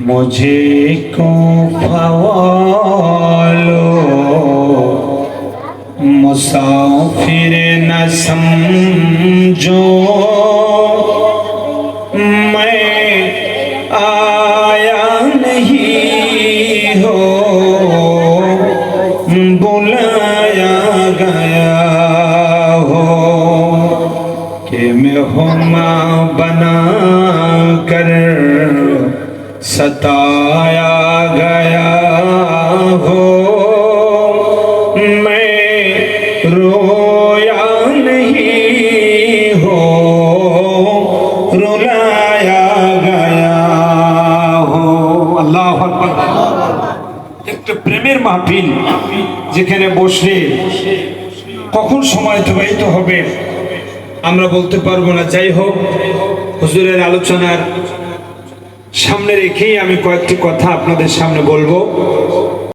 मुझे को फवालो मुसाफिर न समझो मैं आया नहीं हो बुलाया गया हो कि मैं हुमा बना कर सताया गया हो मैं रोया नहीं हो रुलाया गया हो আল্লাহ একটা প্রেমের মাহফিল যেখানে বসলে কখন সময় অতিবাহিত হবে আমরা বলতে পারবো না যাই হোক হুজুরের আলোচনার সামনে রেখেই আমি কয়েকটি কথা আপনাদের সামনে বলব।